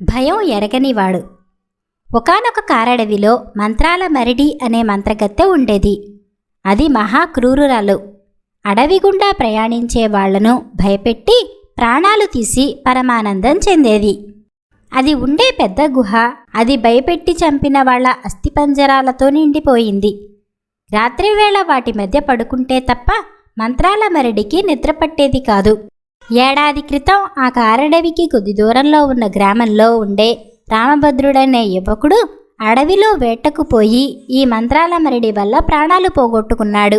భయం ఎరగనివాడు. ఒకానొక కారడవిలో మంత్రాల మరిడి అనే మంత్రగత్తె ఉండేది. అది మహా క్రూరురాలు అడవి గుండా ప్రయాణించే వాళ్ళను భయపెట్టి ప్రాణాలు తీసి పరమానందం చెందేది. అది ఉండే పెద్ద గుహ అది భయపెట్టి చంపిన వాళ్ళ అస్థిపంజరాలతో నిండిపోయింది. రాత్రివేళ వాటి మధ్య పడుకుంటే తప్ప మంత్రాల మరడికి నిద్ర పట్టేది కాదు. ఏడాది క్రితం ఆ కారడవికి కొద్ది దూరంలో ఉన్న గ్రామంలో ఉండే రామభద్రుడనే యువకుడు అడవిలో వేటకు పోయి ఈ మంత్రాల మరిడి వల్ల ప్రాణాలు పోగొట్టుకున్నాడు.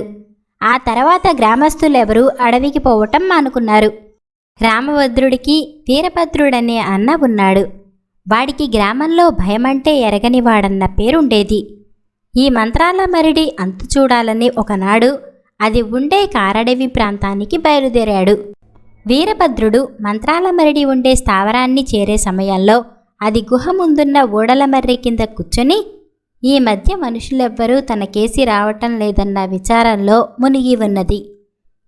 ఆ తర్వాత గ్రామస్తులెవరూ అడవికి పోవటం మానుకున్నారు. రామభద్రుడికి వీరభద్రుడనే అన్న ఉన్నాడు. వాడికి గ్రామంలో భయమంటే ఎరగనివాడన్న పేరుండేది. ఈ మంత్రాల మరిడి అంతు చూడాలని ఒకనాడు అది ఉండే కారడవి ప్రాంతానికి బయలుదేరాడు. వీరభద్రుడు మంత్రాల మరిడి ఉండే స్థావరాన్ని చేరే సమయంలో అది గుహ ముందున్న ఓడల మర్రి కింద కూర్చొని ఈ మధ్య మనుషులెవ్వరూ తన కేసి రావటం లేదన్న విచారంలో మునిగి ఉన్నది.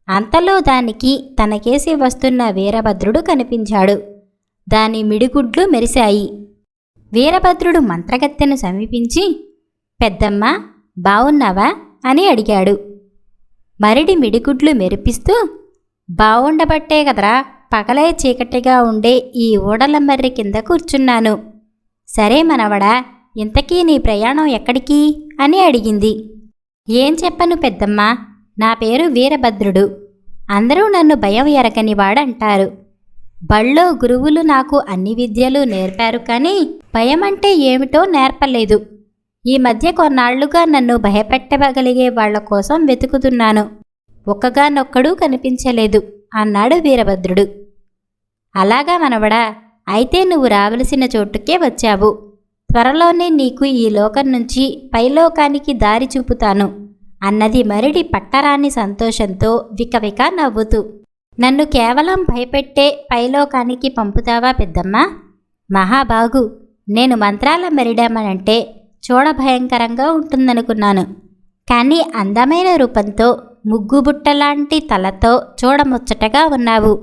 అంతలో దానికి తన కేసి వస్తున్న వీరభద్రుడు కనిపించాడు. దాని మిడిగుడ్లు మెరిశాయి. వీరభద్రుడు మంత్రగత్తెను సమీపించి పెద్దమ్మ బావున్నావా? అని అడిగాడు. మరిడి మిడిగుడ్లు మెరిపిస్తూ బావుండబట్టే కదరా పగలే చీకటిగా ఉండే ఈ ఓడల మర్రి కింద కూర్చున్నాను. సరే మనవడా ఇంతకీ నీ ప్రయాణం ఎక్కడికి? అని అడిగింది. ఏం చెప్పను పెద్దమ్మ? నా పేరు వీరభద్రుడు. అందరూ నన్ను భయం ఎరగని వాడంటారు. బళ్ళో గురువులు నాకు అన్ని విద్యలు నేర్పారు కానీ భయం అంటే ఏమిటో నేర్పలేదు. ఈ మధ్య కొన్నాళ్ళుగా నన్ను భయపెట్టగలిగే వాళ్ళ కోసం వెతుకుతున్నాను. ఒక్కగానొక్కడూ కనిపించలేదు అన్నాడు వీరభద్రుడు. అలాగా మనవడా అయితే నువ్వు రావలసిన చోటుకే వచ్చావు. త్వరలోనే నీకు ఈ లోకం నుంచి పైలోకానికి దారి చూపుతాను అన్నది మరిడి పట్టరాని సంతోషంతో వికవిక నవ్వుతూ. నన్ను కేవలం భయపెట్టే పైలోకానికి పంపుతావా పెద్దమ్మా? మహాబాగు నేను మంత్రాల మెరిడామనంటే చూడ భయంకరంగా ఉంటుందనుకున్నాను. కానీ అందమైన రూపంతో ముగ్గుబుట్టలాంటి తలతో చూడముచ్చటగా ఉన్నావు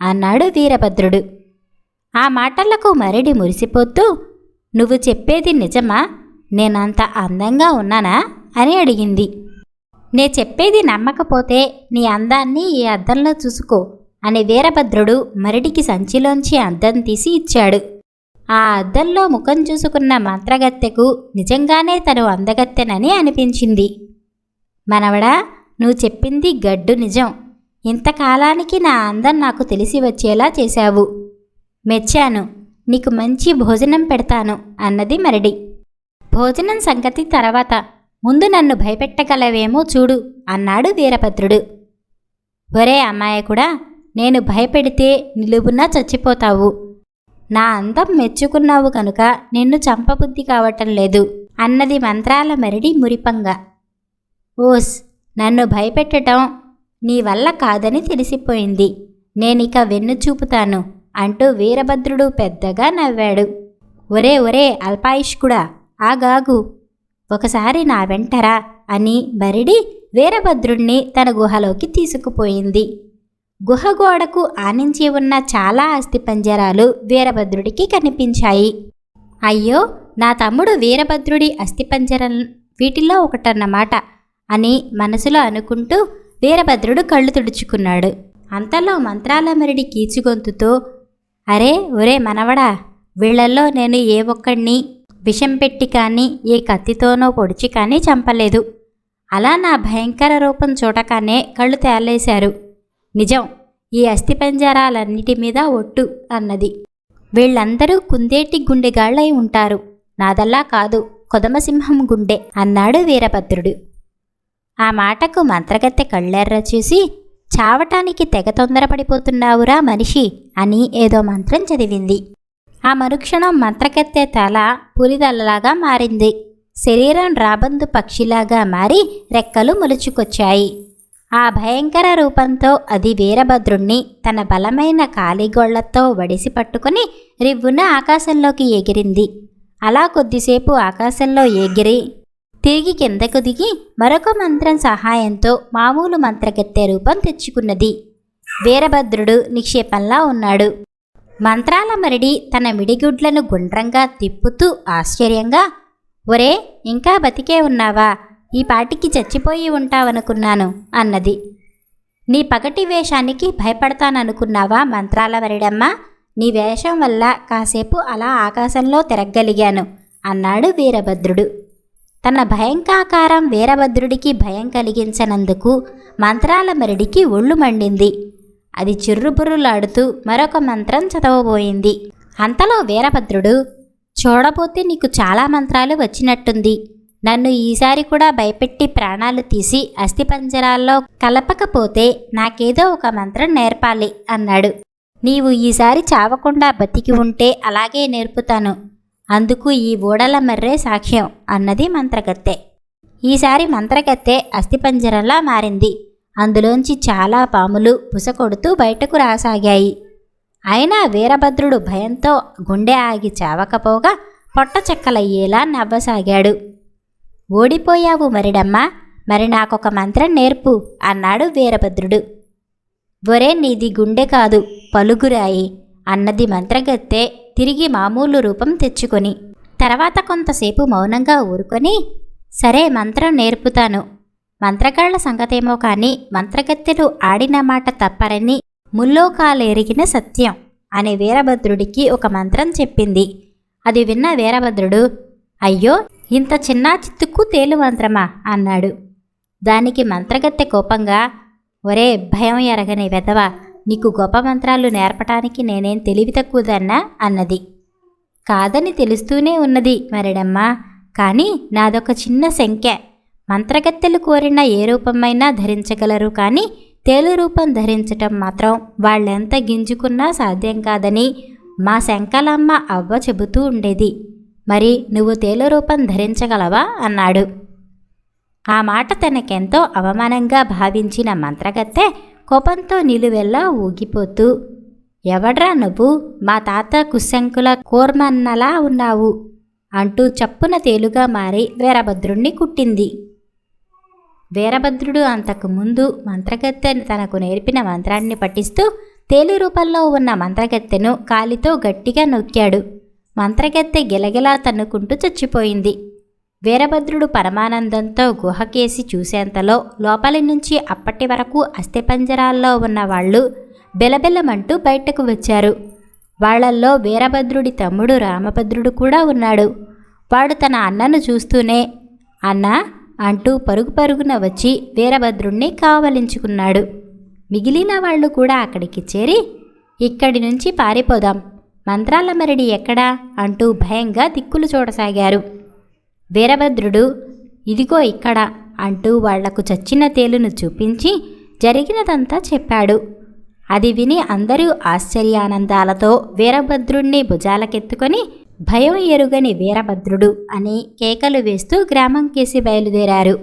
అన్నాడు వీరభద్రుడు. ఆ మాటలకు మరిడి మురిసిపోతూ నువ్వు చెప్పేది నిజమా? నేనంత అందంగా ఉన్నానా? అని అడిగింది. నే చెప్పేది నమ్మకపోతే నీ అందాన్ని ఈ అద్దంలో చూసుకో అని వీరభద్రుడు మరిడికి సంచిలోంచి అద్దం తీసి ఇచ్చాడు. ఆ అద్దంలో ముఖం చూసుకున్న మంత్రగత్తెకు నిజంగానే తను అందగత్తెనని అనిపించింది. మనవడా నువ్వు చెప్పింది గడ్డు నిజం. ఇంతకాలానికి నా అందం నాకు తెలిసి వచ్చేలా చేశావు. మెచ్చాను. నీకు మంచి భోజనం పెడతాను అన్నది మరడి. భోజనం సంగతి తర్వాత. ముందు నన్ను భయపెట్టగలవేమో చూడు అన్నాడు వీరభద్రుడు. ఒరే అమ్మాయకుడా నేను భయపెడితే నిలువునా చచ్చిపోతావు. నా అందం మెచ్చుకున్నావు కనుక నిన్ను చంపబుద్ధి కావటం లేదు అన్నది మంత్రాల మరిడి మురిపంగా. ఓస్ నన్ను భయపెట్టటం నీ వల్ల కాదని తెలిసిపోయింది. నేనిక వెన్ను చూపుతాను అంటూ వీరభద్రుడు పెద్దగా నవ్వాడు. ఒరే ఒరే అల్పాయుష్కుడా ఆగాగు. ఒకసారి నా వెంటరా అని బరిడి వీరభద్రుణ్ణి తన గుహలోకి తీసుకుపోయింది. గుహ గోడకు ఆనించి ఉన్న చాలా అస్థిపంజరాలు వీరభద్రుడికి కనిపించాయి. అయ్యో నా తమ్ముడు వీరభద్రుడి అస్థిపంజరం వీటిల్లో ఒకటన్నమాట. అని మనసులో అనుకుంటూ వీరభద్రుడు కళ్ళు తుడుచుకున్నాడు. అంతలో మంత్రాల మరిడి కీచుగొంతుతో అరే ఒరే మనవడా వీళ్ళల్లో నేను ఏ ఒక్కడిని విషం పెట్టి కానీ ఏ కత్తితోనో పొడిచి కానీ చంపలేదు. అలా నా భయంకర రూపం చూడగానే కళ్ళు తేలేశారు. నిజం ఈ అస్థిపంజరాలన్నిటి మీద ఒట్టు అన్నది. వీళ్ళందరూ కుందేటి గుండెగాళ్ళై ఉంటారు. నాదల్లా కాదు కొదమసింహం గుండె అన్నాడు వీరభద్రుడు. ఆ మాటకు మంత్రగత్తె కళ్ళెర్ర చూసి చావటానికి తెగ తొందరపడిపోతున్నావురా మనిషి అని ఏదో మంత్రం చదివింది. ఆ మరుక్షణం మంత్రకత్తె తల పులిదల్లలాగా మారింది. శరీరం రాబందు పక్షిలాగా మారి రెక్కలు మొలుచుకొచ్చాయి. ఆ భయంకర రూపంతో అది వీరభద్రుణ్ణి తన బలమైన కాలిగోళ్ళతో వడిసి పట్టుకుని రివ్వున ఆకాశంలోకి ఎగిరింది. అలా కొద్దిసేపు ఆకాశంలో ఎగిరి తిరిగి కిందకు దిగి మరొక మంత్రం సహాయంతో మామూలు మంత్రగత్తె రూపం తెచ్చుకున్నది. వీరభద్రుడు నిక్షేపంలా ఉన్నాడు. మంత్రాల మరిడి తన మిడిగుడ్లను గుండ్రంగా తిప్పుతూ ఆశ్చర్యంగా ఒరే ఇంకా బతికే ఉన్నావా? ఈ పాటికి చచ్చిపోయి ఉంటావనుకున్నాను అన్నది. నీ పగటి వేషానికి భయపడతాననుకున్నావా మంత్రాల వరిడమ్మ నీ వేషం వల్ల కాసేపు అలా ఆకాశంలో తిరగలిగాను అన్నాడు వీరభద్రుడు. తన భయంకాకారం వీరభద్రుడికి భయం కలిగించనందుకు మంత్రాల మరిడికి ఒళ్ళు మండింది. అది చిర్రుబుర్రులాడుతూ మరొక మంత్రం చదవబోయింది. అంతలో వీరభద్రుడు చూడబోతే నీకు చాలా మంత్రాలు వచ్చినట్టుంది. నన్ను ఈసారి కూడా భయపెట్టి ప్రాణాలు తీసి అస్థిపంజరాల్లో కలపకపోతే నాకేదో ఒక మంత్రం నేర్పాలి అన్నాడు. నీవు ఈసారి చావకుండా బతికి ఉంటే అలాగే నేర్పుతాను. అందుకు ఈ ఊడల మర్రే సాక్ష్యం అన్నది మంత్రగత్తె. ఈసారి మంత్రగత్తె అస్థిపంజరంలా మారింది. అందులోంచి చాలా పాములు పుసకొడుతూ బయటకు రాసాగాయి. అయినా వీరభద్రుడు భయంతో గుండె ఆగి చావకపోగా పొట్ట చెక్కలయ్యేలా నవ్వసాగాడు. ఓడిపోయావు మరిడమ్మా మరి నాకొక మంత్రం నేర్పు అన్నాడు వీరభద్రుడు. ఒరే నీది గుండె కాదు పలుగురాయి అన్నది మంత్రగత్తె తిరిగి మామూలు రూపం తెచ్చుకొని తర్వాత కొంతసేపు మౌనంగా ఊరుకొని సరే మంత్రం నేర్పుతాను. మంత్రగాళ్ళ సంగతేమో కానీ మంత్రగత్తెలు ఆడిన మాట తప్పరని ముల్లోకాలెరిగిన సత్యం అనే వీరభద్రుడికి ఒక మంత్రం చెప్పింది. అది విన్న వీరభద్రుడు అయ్యో ఇంత చిన్న చిత్తుకు తేలు మంత్రమా? అన్నాడు. దానికి మంత్రగత్తె కోపంగా ఒరే భయం ఎరగని వెధవ నీకు గొప్ప మంత్రాలు నేర్పటానికి నేనేం తెలివి తక్కువదన్నా? అన్నది. కాదని తెలుస్తూనే ఉన్నది మరిడమ్మా. కానీ నాదొక చిన్న శంఖ్య మంత్రగత్తెలు కోరిన ఏ రూపమైనా ధరించగలరు కానీ తేలు రూపం ధరించటం మాత్రం వాళ్ళెంత గింజుకున్నా సాధ్యం కాదని మా శంకలమ్మ అవ్వ చెబుతూ ఉండేది. మరి నువ్వు తేలు రూపం ధరించగలవా? అన్నాడు. ఆ మాట తనకెంతో అవమానంగా భావించిన మంత్రగత్తె కోపంతో నిలువెల్లా ఊగిపోతూ ఎవడ్రా నువ్వు? మా తాత కుశంకుల కోర్మన్నలా ఉన్నావు అంటూ చప్పున తేలుగా మారి వీరభద్రుణ్ణి కుట్టింది. వీరభద్రుడు అంతకు ముందు మంత్రగత్తె తనకు నేర్పిన మంత్రాన్ని పఠిస్తూ తేలు రూపంలో ఉన్న మంత్రగత్తెను కాలితో గట్టిగా నొక్కాడు. మంత్రగత్తె గిలగిలా తన్నుకుంటూ చచ్చిపోయింది. వీరభద్రుడు పరమానందంతో గుహకేసి చూసేంతలో లోపలి నుంచి అప్పటి వరకు అస్థిపంజరాల్లో ఉన్న వాళ్ళు బెలబెలమంటూ బయటకు వచ్చారు. వాళ్ళల్లో వీరభద్రుడి తమ్ముడు రామభద్రుడు కూడా ఉన్నాడు. వాడు తన అన్నను చూస్తూనే అన్నా అంటూ పరుగు పరుగున వచ్చి వీరభద్రుణ్ణి కావలించుకున్నాడు. మిగిలిన వాళ్ళు కూడా అక్కడికి చేరి ఇక్కడి నుంచి పారిపోదాం. మంత్రాల మరిడి ఎక్కడా? అంటూ భయంగా దిక్కులు చూడసాగారు. వీరభద్రుడు ఇదిగో ఇక్కడ అంటూ వాళ్ళకు చచ్చిన తేలును చూపించి జరిగినదంతా చెప్పాడు. అది విని అందరూ ఆశ్చర్యానందాలతో వీరభద్రుణ్ణి భుజాలకెత్తుకొని భయం ఎరుగని వీరభద్రుడు అని కేకలు వేస్తూ గ్రామం కేసి బయలుదేరారు.